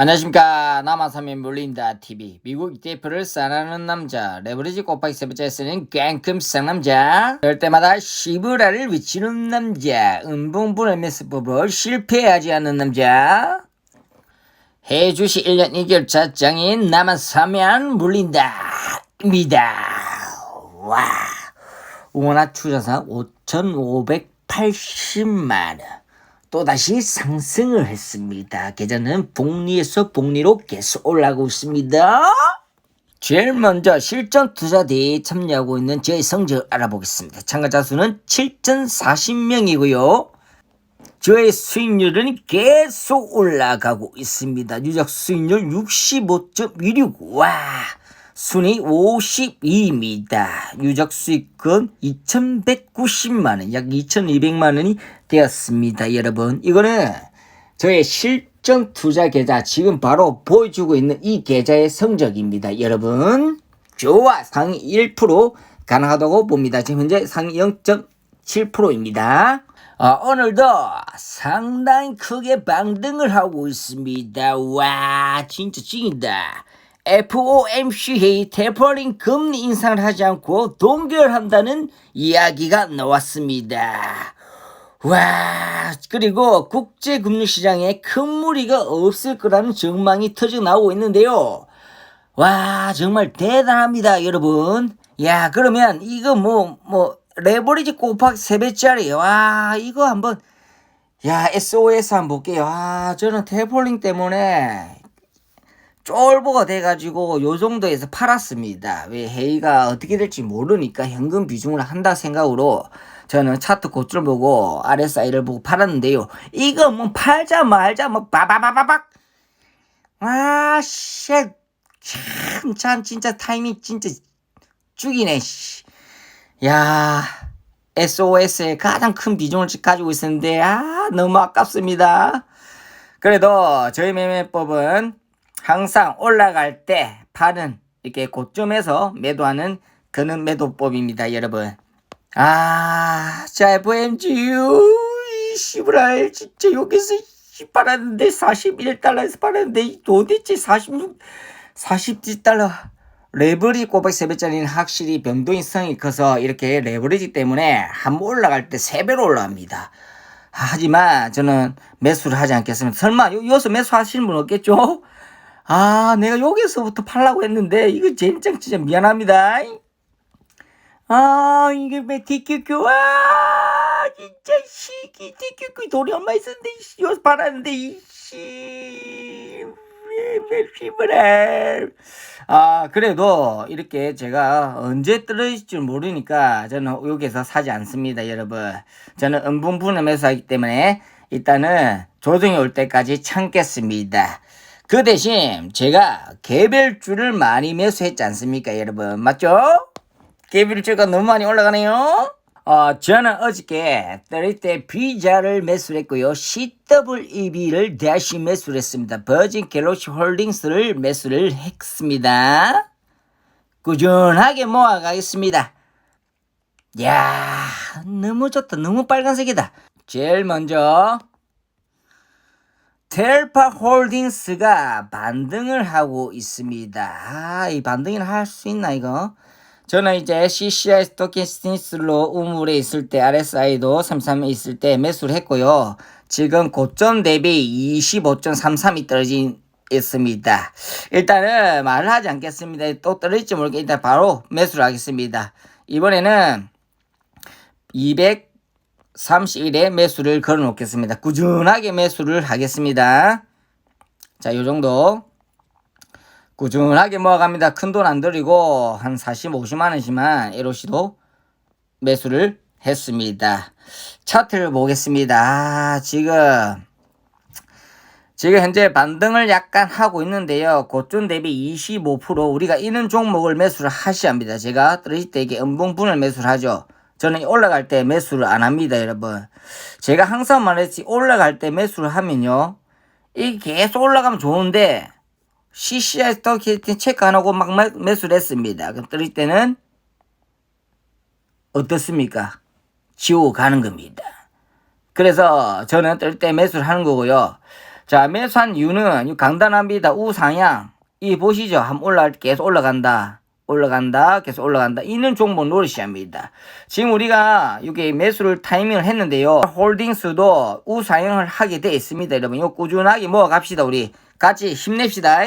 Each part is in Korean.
안녕하십니까. 남한삼이 물린다 TV 미국 ETF를 싸나는 남자 레버리지 곱하기 세 번째 쓰는 깽큼 쌍남자. 그럴 때마다 시브라를 외치는 남자 은봉분 MS법으로 실패하지 않는 남자. 해주시 1년 2개월 차 장인 남한삼면 물린다 입니다. 와. 원화 투자상 5,580만원 또다시 상승을 했습니다. 계좌는 복리에서 복리로 계속 올라가고 있습니다. 제일 먼저 실전 투자대에 참여하고 있는 제 성적을 알아보겠습니다. 참가자 수는 7,040명이고요. 저의 수익률은 계속 올라가고 있습니다. 누적 수익률 65.16. 와! 순위 52입니다. 누적 수익금 2,190만원, 약 2,200만원이 되었습니다. 여러분, 이거는 저의 실전 투자 계좌 지금 바로 보여주고 있는 이 계좌의 성적입니다. 여러분, 좋아! 상위 1% 가능하다고 봅니다. 지금 현재 상위 0.7%입니다. 어, 오늘도 상당히 크게 방등을 하고 있습니다. 와, 진짜 찡이다. FOMC 회의 테퍼링 금리 인상을 하지 않고 동결한다는 이야기가 나왔습니다. 와, 그리고 국제 금융 시장에 큰 무리가 없을 거라는 전망이 터져 나오고 있는데요. 와, 정말 대단합니다, 여러분. 야, 그러면 이거 뭐, 뭐, 레버리지 곱하기 3배짜리. 와, 이거 한번, 야, SOS 한번 볼게요. 아, 저는 테폴링 때문에 쫄보가 돼가지고 요 정도에서 팔았습니다. 왜 회의가 어떻게 될지 모르니까 현금 비중을 한다 생각으로 저는 차트 고점 보고 RSI를 보고 팔았는데요. 이거 뭐 팔자 말자 뭐 바바바바박 아 쉣. 참, 참 진짜 타이밍 진짜 죽이네. 씨. 야 SOS에 가장 큰 비중을 가지고 있었는데 아 너무 아깝습니다. 그래도 저희 매매법은 항상 올라갈 때 팔은 이렇게 고점에서 매도하는 그는 매도법입니다, 여러분. 아, 자, FMGU, 이 씨부랄, 진짜 여기서 씨 팔았는데, 41달러에서 팔았는데, 도대체 46, 40달러. 레버리 꼬박 3배짜리는 확실히 변동성이 커서 이렇게 레버리지 때문에 한 번 올라갈 때 3배로 올라갑니다. 하지만 저는 매수를 하지 않겠습니다. 설마 요, 여기서 매수하시는 분 없겠죠? 아, 내가 여기서부터 팔라고 했는데, 이거 젠장 진짜 미안합니다. 아, 이게 왜 DQQ, 아, 진짜, 씨, 이 DQQ 돈이 얼마 있었는데, 씨, 여기서 팔았는데, 이, 씨, 왜, 왜, 씨발해. 아, 그래도 이렇게 제가 언제 떨어질 줄 모르니까 저는 여기서 사지 않습니다, 여러분. 저는 음분분을 매수하기 때문에 일단은 조정이 올 때까지 참겠습니다. 그 대신 제가 개별주를 많이 매수했지 않습니까, 여러분? 맞죠? 개별주가 너무 많이 올라가네요. 어, 저는 어저께 떨릴 때 비자를 매수를 했고요. CWEB를 다시 매수를 했습니다. 버진 갤럭시 홀딩스를 매수를 했습니다. 꾸준하게 모아가겠습니다. 야 너무 좋다. 너무 빨간색이다. 제일 먼저 텔파 홀딩스가 반등을 하고 있습니다. 아, 이 반등을 할 수 있나, 이거? 저는 이제 CCI 스토키스티스로 우물에 있을 때 RSI도 33에 있을 때 매수를 했고요. 지금 고점 대비 25.33이 떨어진 있습니다. 일단은 말을 하지 않겠습니다. 또 떨어질지 모르겠 일단 바로 매수를 하겠습니다. 이번에는 200 30일에 매수를 걸어 놓겠습니다. 꾸준하게 매수를 하겠습니다. 자, 요 정도. 꾸준하게 모아갑니다. 큰 돈 안 들이고 한 40, 50만 원씩만 에로시도 매수를 했습니다. 차트를 보겠습니다. 아, 지금 지금 현재 반등을 약간 하고 있는데요. 고점 대비 25% 우리가 이런 종목을 매수를 하셔야 합니다. 제가 떨어질 때 이게 음봉분을 매수를 하죠. 저는 올라갈 때 매수를 안 합니다, 여러분. 제가 항상 말했지, 올라갈 때 매수를 하면요. 이게 계속 올라가면 좋은데, CCI 스토키팅 체크 안 하고 막 매수를 했습니다. 그럼 떨릴 때는, 어떻습니까? 지우고 가는 겁니다. 그래서 저는 떨때 매수를 하는 거고요. 자, 매수한 이유는 이 간단합니다. 우상향. 이 보시죠. 한번 올라갈 때 계속 올라간다. 올라간다. 계속 올라간다. 이는 종목 노릇이 합니다. 지금 우리가 이게 매수를 타이밍을 했는데요. 홀딩스도 우상향을 하게 돼 있습니다. 여러분, 이거 꾸준하게 모아 갑시다. 우리 같이 힘냅시다.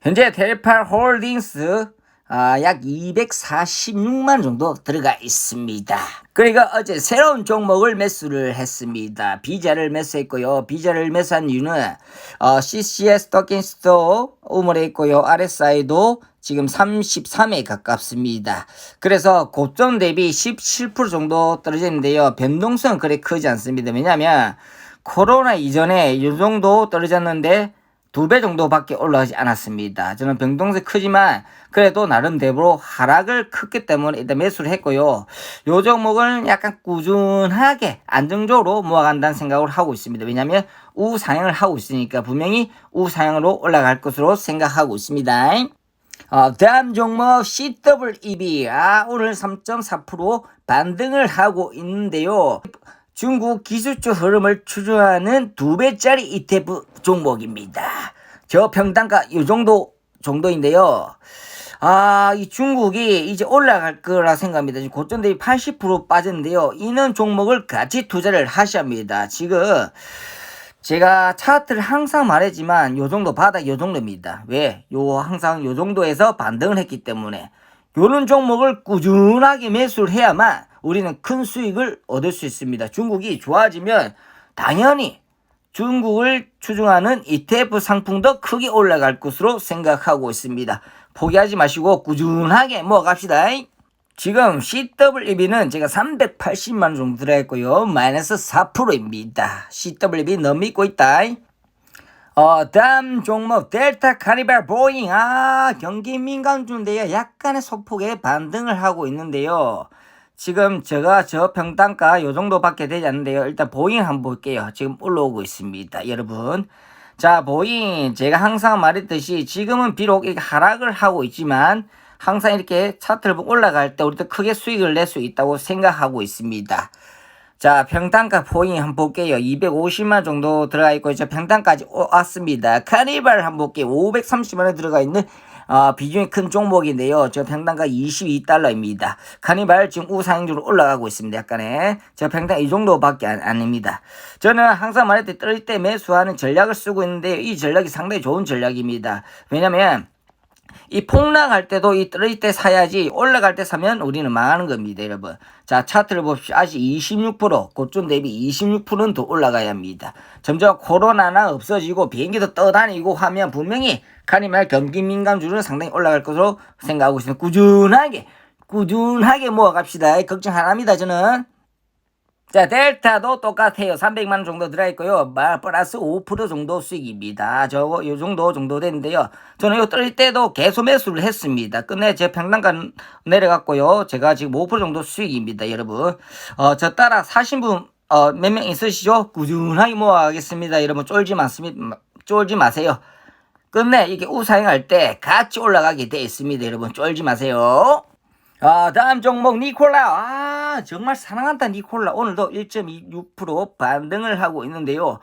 현재 델팔 홀딩스 아, 약 246만 정도 들어가 있습니다. 그러니까 어제 새로운 종목을 매수를 했습니다. 비자를 매수했고요. 비자를 매수한 이유는 어, CCS 토킨스도 우물에 있고요. RSI도 지금 33에 가깝습니다. 그래서 고점 대비 17% 정도 떨어졌는데요. 변동성은 그리 크지 않습니다. 왜냐하면 코로나 이전에 이 정도 떨어졌는데 두 배 정도밖에 올라가지 않았습니다. 저는 변동성이 크지만 그래도 나름대로 하락을 컸기 때문에 일단 매수를 했고요. 요 종목은 약간 꾸준하게 안정적으로 모아간다는 생각을 하고 있습니다. 왜냐하면 우상향을 하고 있으니까 분명히 우상향으로 올라갈 것으로 생각하고 있습니다. 어, 다음 종목 CWEB 아, 오늘 3.4% 반등을 하고 있는데요. 중국 기술적 흐름을 추종하는 두 배짜리 ETF 종목입니다. 저 평단가 이 정도 정도인데요. 아, 이 중국이 이제 올라갈 거라 생각합니다. 지금 고점 대비 80% 빠졌는데요. 이는 종목을 같이 투자를 하셔야 합니다. 지금 제가 차트를 항상 말했지만 요 정도 바닥 요 정도입니다. 왜? 요 항상 요 정도에서 반등을 했기 때문에 요런 종목을 꾸준하게 매수를 해야만 우리는 큰 수익을 얻을 수 있습니다. 중국이 좋아지면 당연히 중국을 추종하는 ETF 상품도 크게 올라갈 것으로 생각하고 있습니다. 포기하지 마시고 꾸준하게 모아갑시다. 지금 CWB는 제가 380만원 정도 들어있고요. 마이너스 4%입니다. CWB 너무 믿고 있다. 어, 다음 종목 델타 카니발 보잉. 아 경기 민감주인데요. 약간의 소폭의 반등을 하고 있는데요. 지금 제가 저 평단가 요 정도밖에 되지 않는데요. 일단 보잉 한번 볼게요. 지금 올라오고 있습니다 여러분. 자 보잉. 제가 항상 말했듯이 지금은 비록 이렇게 하락을 하고 있지만 항상 이렇게 차트를 올라갈 때 우리도 크게 수익을 낼 수 있다고 생각하고 있습니다 자, 평단가 포잉 한번 볼게요. 250만 정도 들어가 있고, 이제 평단까지 왔습니다. 카니발 한번 볼게요. 530만원 들어가 있는, 어, 비중이 큰 종목인데요. 저 평단가 22달러입니다. 카니발 지금 우상향으로 올라가고 있습니다. 약간의. 저 평단 이 정도밖에 안, 아닙니다. 저는 항상 말했듯이 떨릴 때 매수하는 전략을 쓰고 있는데, 이 전략이 상당히 좋은 전략입니다. 왜냐면, 이 폭락할 때도 이 떨어질 때 사야지 올라갈 때 사면 우리는 망하는 겁니다 여러분. 자 차트를 봅시다. 아직 26% 고점 대비 26%는 더 올라가야 합니다. 점점 코로나나 없어지고 비행기도 떠다니고 하면 분명히 카니말 경기 민감주는 상당히 올라갈 것으로 생각하고 있습니다. 꾸준하게 꾸준하게 모아갑시다. 걱정 안 합니다 저는 자, 델타도 똑같아요. 300만원 정도 들어있고요. 말 플러스 5% 정도 수익입니다. 저거, 요 정도 정도 되는데요. 저는 요 떨릴 때도 계속 매수를 했습니다. 끝내 제 평단가 내려갔고요. 제가 지금 5% 정도 수익입니다, 여러분. 어, 저 따라 사신 분, 어, 몇 명 있으시죠? 꾸준하게 모아가겠습니다. 여러분, 쫄지 마습니다. 쫄지 마세요. 끝내 이게 우상향할 때 같이 올라가게 돼 있습니다. 여러분, 쫄지 마세요. 아, 다음 종목 니콜라. 아, 정말 사랑한다 니콜라. 오늘도 1.26% 반등을 하고 있는데요.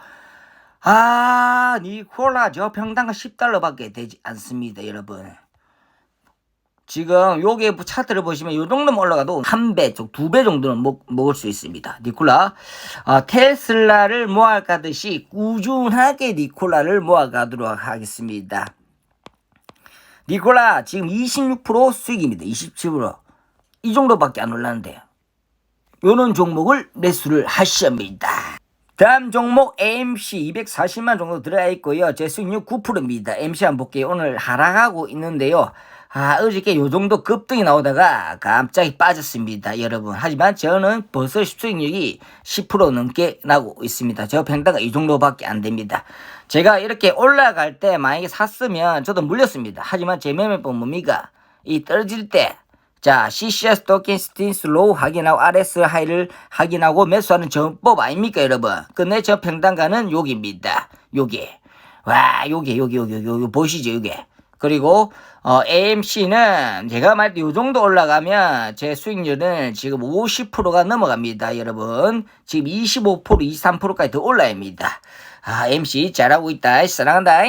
아, 니콜라 저 평당가 10달러밖에 되지 않습니다, 여러분. 지금 요게 차트를 보시면 요 정도만 올라가도 한 배, 두 배 정도는 먹, 먹을 수 있습니다. 니콜라. 아, 테슬라를 모아가듯이 꾸준하게 니콜라를 모아가도록 하겠습니다. 니콜라 지금 26% 수익입니다. 27%. 이 정도밖에 안 올랐는데요. 요런 종목을 매수를 하십니다. 다음 종목 AMC 240만 정도 들어가 있고요. 제 수익률 9%입니다. MC 한번 볼게요. 오늘 하락하고 있는데요. 아, 어저께 요 정도 급등이 나오다가 갑자기 빠졌습니다. 여러분. 하지만 저는 벌써 수익률이 10% 넘게 나고 있습니다. 저 평가가 이 정도밖에 안 됩니다. 제가 이렇게 올라갈 때 만약에 샀으면 저도 물렸습니다. 하지만 제 매매법 뭡니까? 이 떨어질 때 자, CCS 토ken 스틴스 로우 확인하고 RS 하이를 확인하고 매수하는 전법 아닙니까, 여러분? 끝내 저 평단가는 여기입니다. 요게. 와, 요게, 요게, 요게, 요게, 보시죠, 요게. 그리고, 어, AMC는 제가 말할 때요 정도 올라가면 제 수익률은 지금 50%가 넘어갑니다, 여러분. 지금 25%, 23%까지 더 올라야 합니다. 아, MC 잘하고 있다. 사랑한다.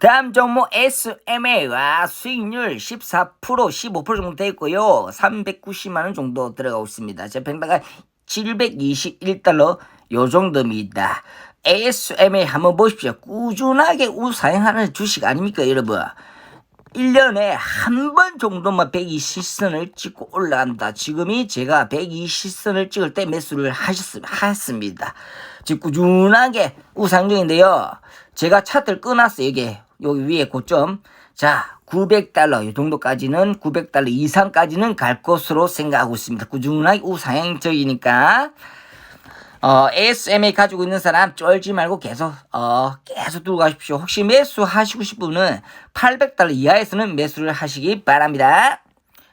다음 종목 SMA가 수익률 14% 15% 정도 돼 있고요. 390만 원 정도 들어가고 있습니다. 제 평가가 721달러 요 정도입니다. ASMA 한번 보십시오. 꾸준하게 우사행하는 주식 아닙니까, 여러분? 1년에 한 번 정도만 120선을 찍고 올라간다. 지금이 제가 120선을 찍을 때 매수를 하셨, 하였습니다. 지금 꾸준하게 우상 중인데요. 제가 차트를 끊었어요. 이게 여기 위에 고점. 자, 900달러 이 정도까지는 900달러 이상까지는 갈 것으로 생각하고 있습니다. 꾸준하게 우상향적이니까 어, ASMA 가지고 있는 사람 쫄지 말고 계속 어, 계속 두고 가십시오. 혹시 매수 하시고 싶은 분은 800달러 이하에서는 매수를 하시기 바랍니다.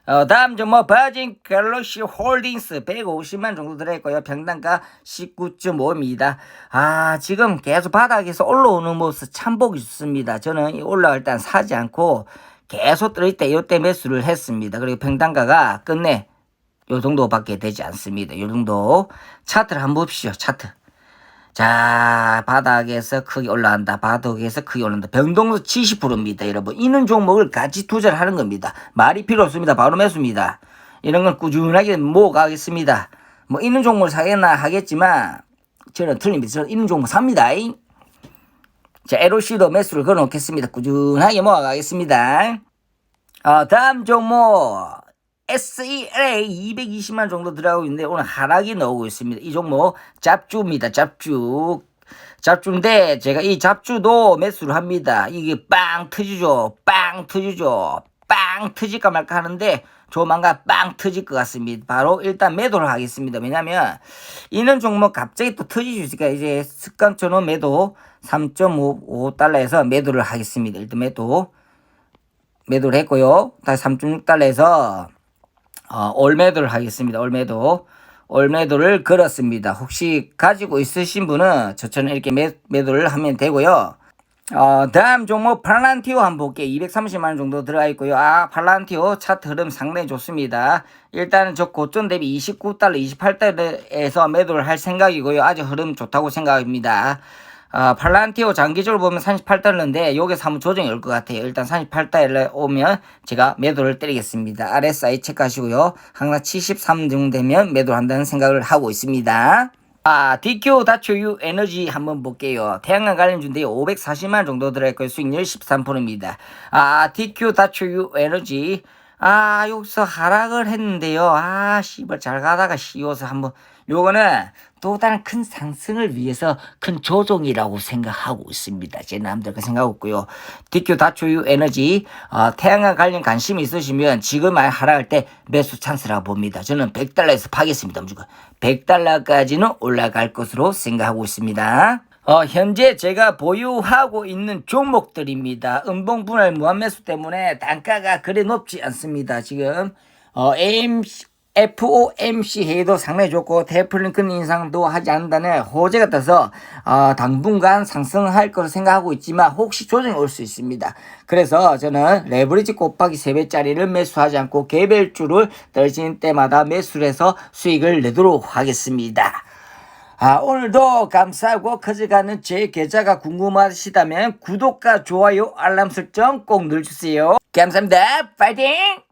어, 다음 종목 버진 갤럭시 홀딩스 150만 정도 들어있고요. 평단가 19.5입니다. 아 지금 계속 바닥에서 올라오는 모습 참 보기 좋습니다. 저는 이 올라갈 땐 사지 않고 계속 들어있다 이때 매수를 했습니다. 그리고 평단가가 끝내 요 정도밖에 되지 않습니다. 요 정도 차트를 한번 봅시오. 차트. 자 바닥에서 크게 올라간다. 바닥에서 크게 올라간다. 변동도 70%입니다. 여러분 이는 종목을 같이 투자를 하는 겁니다. 말이 필요 없습니다. 바로 매수입니다. 이런 건 꾸준하게 모아가겠습니다. 뭐 있는 종목을 사겠나 하겠지만 저는 틀립니다. 저는 있는 종목 삽니다. 자 LOC도 매수를 걸어 놓겠습니다. 꾸준하게 모아가겠습니다. 어, 다음 종목 SELA 220만 정도 들어가고 있는데 오늘 하락이 나오고 있습니다. 이 종목 잡주입니다. 잡주. 잡주인데 제가 이 잡주도 매수를 합니다. 이게 빵 터지죠. 빵 터지죠. 빵 터질까 말까 하는데 조만간 빵 터질 것 같습니다. 바로 일단 매도를 하겠습니다. 왜냐면 이는 종목 갑자기 또 터질 수 있으니까 이제 습관처럼 매도 3.55달러에서 매도를 하겠습니다. 일단 매도 매도를 했고요. 다시 3.6달러에서 어, 올매도를 하겠습니다. 올매도. 올매도를 걸었습니다. 혹시 가지고 있으신 분은 저처럼 이렇게 매, 매도를 하면 되고요. 어, 다음 종목 팔란티오 한번 볼게요. 230만원 정도 들어가 있고요. 아, 팔란티오 차트 흐름 상당히 좋습니다. 일단은 저 고점 대비 29달러, 28달러에서 매도를 할 생각이고요. 아주 흐름 좋다고 생각합니다. 아, 팔란티오 장기적으로 보면 38달러인데 여기서 한번 조정이 올 것 같아요. 일단 38달러 오면 제가 매도를 때리겠습니다. RSI 체크하시고요. 항상 73 정도 되면 매도를 한다는 생각을 하고 있습니다. 아, DQ 다초유 에너지 한번 볼게요. 태양광 관련주인데요. 540만 정도 들어있고요. 수익률 13%입니다. 아, DQ 다초유 에너지. 아, 여기서 하락을 했는데요. 아, 씨발, 잘 가다가 씌워서 한번, 요거는 또 다른 큰 상승을 위해서 큰 조정이라고 생각하고 있습니다. 제 남들 그 생각하고 있고요. DQ 다초유 에너지, 어, 태양광 관련 관심이 있으시면 지금 하락할 때 매수 찬스라고 봅니다. 저는 100달러에서 파겠습니다. 무조건. 100달러까지는 올라갈 것으로 생각하고 있습니다. 어, 현재 제가 보유하고 있는 종목들입니다. 음봉 분할 무한 매수 때문에 단가가 그리 높지 않습니다. 지금 어, AMC, FOMC 회의도 상당히 좋고 데플링큰 인상도 하지 않는다는 호재가 떠서 어, 당분간 상승할 것으로 생각하고 있지만 혹시 조정이 올 수 있습니다. 그래서 저는 레버리지 곱하기 3배짜리를 매수하지 않고 개별주를 떨어지는 때마다 매수를 해서 수익을 내도록 하겠습니다. 아, 오늘도 감사하고 커져가는 제 계좌가 궁금하시다면 구독과 좋아요 알람 설정 꼭 눌러주세요. 감사합니다. 파이팅!